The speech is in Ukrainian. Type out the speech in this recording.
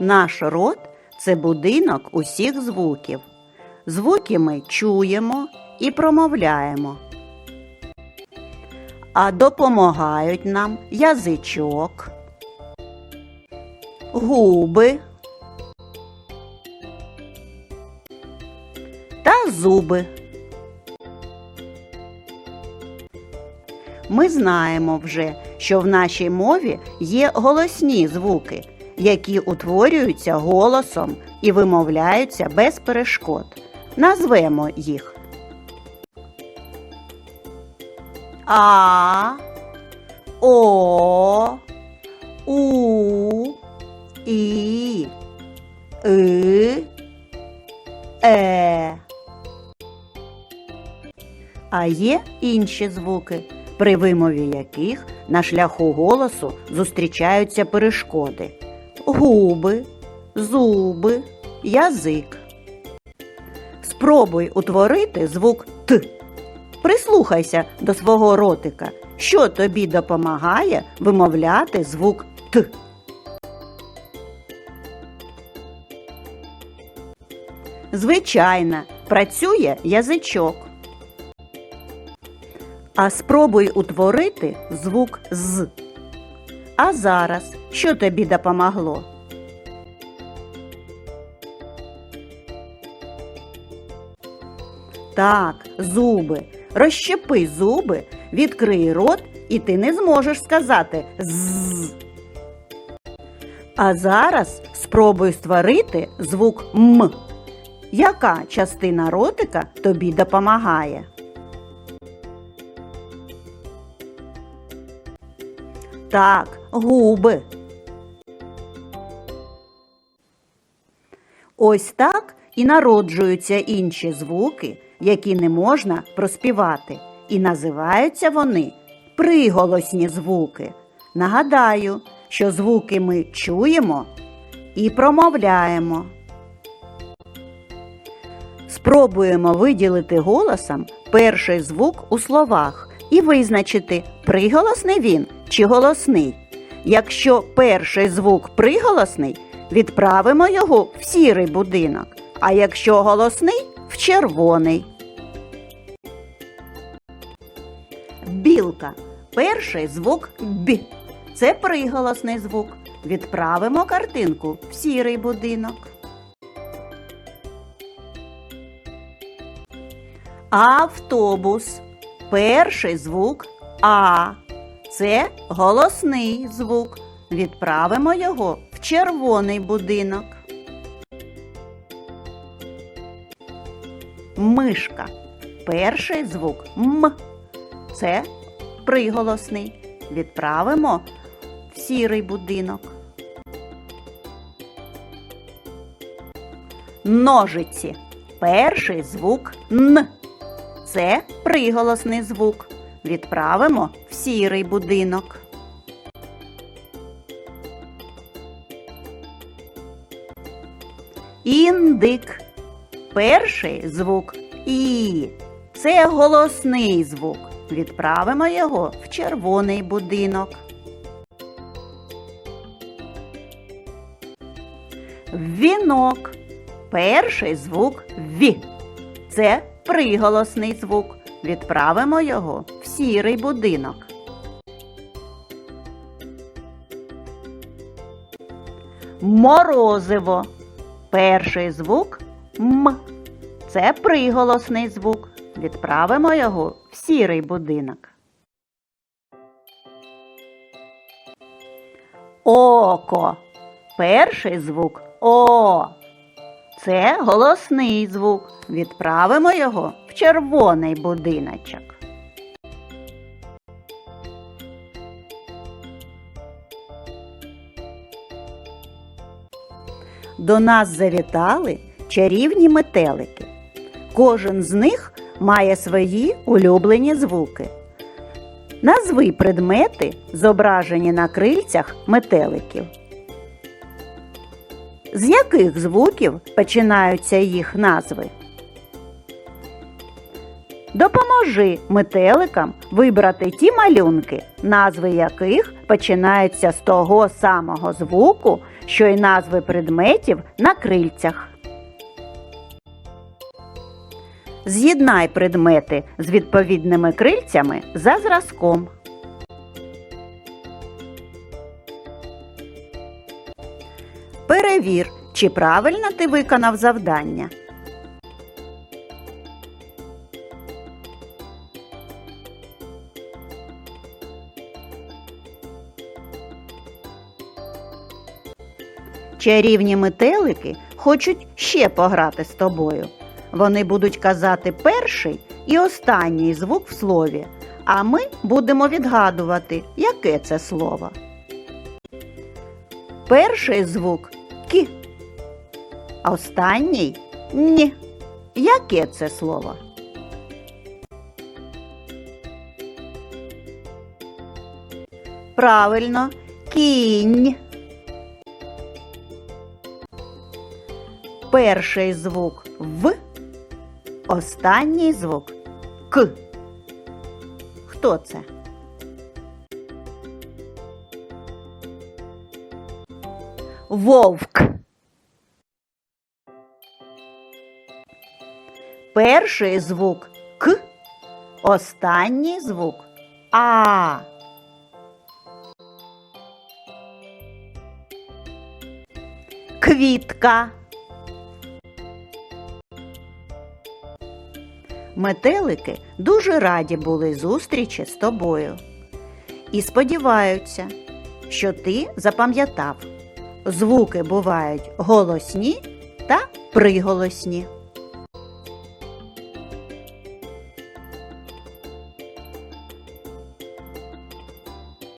Наш рот це будинок усіх звуків. Звуки ми чуємо і промовляємо. А допомагають нам язичок, губи та зуби. Ми знаємо вже, що в нашій мові є голосні звуки, які утворюються голосом і вимовляються без перешкод. Назвемо їх. А, О, У, І, И, Е. А є інші звуки, при вимові яких на шляху голосу зустрічаються перешкоди губи, зуби, язик. Спробуй утворити звук Т. Прислухайся до свого ротика, що тобі допомагає вимовляти звук Т. Звичайно, працює язичок. А спробуй утворити звук з. А зараз що тобі допомогло? Так, зуби. Розщепи зуби, відкрий рот, і ти не зможеш сказати з. А зараз спробуй створити звук М. Яка частина ротика тобі допомагає? Так, губи. Ось так і народжуються інші звуки, які не можна проспівати. І називаються вони приголосні звуки. Нагадаю, що звуки ми чуємо і промовляємо. Спробуємо виділити голосом перший звук у словах і визначити, приголосний він чи голосний. Якщо перший звук приголосний, відправимо його в сірий будинок, а якщо голосний в червоний. Білка. Перший звук Б. Це приголосний звук. Відправимо картинку в сірий будинок. Автобус. Перший звук А. Це голосний звук. Відправимо його в червоний будинок. Мишка. Перший звук М. Це приголосний. Відправимо в сірий будинок. Ножиці. Перший звук Н. Це приголосний звук. Відправимо в сірий будинок. Індик. Перший звук І. Це голосний звук. Відправимо його в червоний будинок. Вінок. Перший звук В. Це приголосний звук. Відправимо його в сірий будинок. Морозиво. Перший звук М. Це приголосний звук. Відправимо його в сірий будинок. Око. Перший звук О. Це голосний звук. Відправимо його в червоний будиночок. До нас завітали чарівні метелики. Кожен з них має свої улюблені звуки. Назви предмети, зображені на крильцях метеликів. З яких звуків починаються їх назви? Допоможи метеликам вибрати ті малюнки, назви яких починаються з того самого звуку, що й назви предметів на крильцях. З'єднай предмети з відповідними крильцями за зразком. Перевір, чи правильно ти виконав завдання. Чарівні метелики хочуть ще пограти з тобою. Вони будуть казати перший і останній звук в слові, а ми будемо відгадувати, яке це слово. Перший звук кі. А останній ні. Яке це слово? Правильно, кінь. Перший звук В, останній звук К. Хто це? Вовк. Перший звук К, останній звук А. Квітка. Метелики дуже раді були зустрічі з тобою і сподіваються, що ти запам'ятав, звуки бувають голосні та приголосні.